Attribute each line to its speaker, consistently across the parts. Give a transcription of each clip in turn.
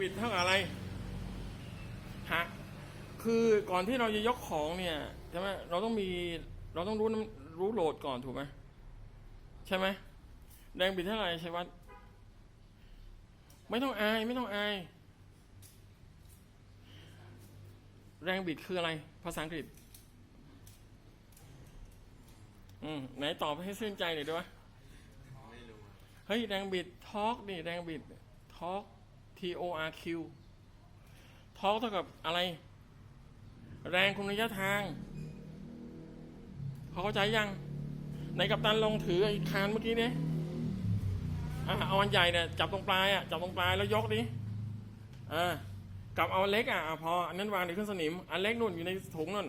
Speaker 1: บิดท่ากับอะไรฮะคือก่อนที่เราจะยกของเนี่ยใช่ไหมเราต้องมีเราต้องรู้รู้โหลดก่อนถูกไหมใช่ไหมแรงบิดเท่าไหร่ชัยวัฒน์ไม่ต้องอายไม่ต้องอาย แรงบิดคืออะไร ภาษาอังกฤษ อืมไหนตอบให้ชื่นใจหน่อยด้วยวะ
Speaker 2: ไม่รู้
Speaker 1: เฮ้ย แรงบิดทอร์กนี่แรงบิดทอร์ก T O R Q ทอร์กเท่ากับอะไร แรงคุมระยะทางพอเข้าใจยังในกัปตันลองถือไอ้คานเมื่อกี้เนี่ยอะเอาอันใหญ่เนี่ยจับตรงปลายอะจับตรงปลายแล้วยกดิอ่ากับเอาอันเล็กอะอะพออันนั้นวางในเครื่องสนิม อันเล็กนู่นอยู่ในถุงนั่น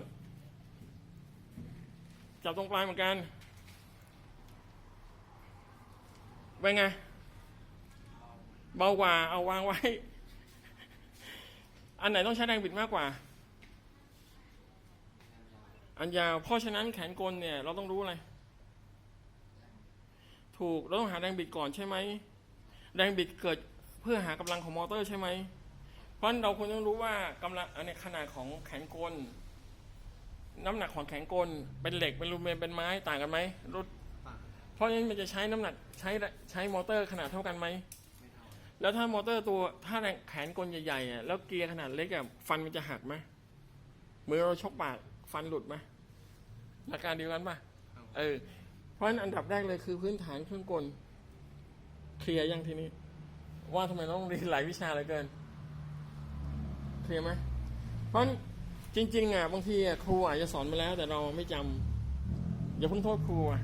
Speaker 1: จับตรงปลายเหมือนกันเป็นไง เบากว่า เอาวางไว้ อันไหนต้องใช้แรงบิดมากกว่า อันยาว เพราะฉะนั้นแขนกลเนี่ย เราต้องรู้อะไร ถูก เราต้องหาแรงบิดก่อนใช่ไหม แรงบิดเกิดเพื่อหากำลังของมอเตอร์ใช่ไหม เพราะนั้นเราควรต้องรู้ว่ากำลังอันนี้ขนาดของแขนกล น้ำหนักของแขนกล เป็นเหล็ก เป็นลูมิเนียมเป็นไม้ ต่างกันไหมรถเพราะฉะนั้นมันจะใช้น้ำหนักใช้ใช้มอเตอร์ขนาดเท่ากันไหม แล้วถ้ามอเตอร์ตัวถ้าแรงแขนกลใหญ่ๆอะแล้วเกียร์ขนาดเล็กอะฟันมันจะหักไหมมือเราชกปากฟันหลุดไหมหลักการเดียวกันป่ะเออ เพราะฉะนั้นอันดับแรกเลยคือพื้นฐานเครื่องกลเคลียร์ยังทีนี้ ว่าทำไมเราต้องเรียนหลายวิชาเหลือเกินเคลียร์ไหมเพราะฉะนั้นจริง ๆ อะบางทีอะครูอาจจะสอนมาแล้ว แต่เราไม่จำอย่าเพิ่งโทษครูอะ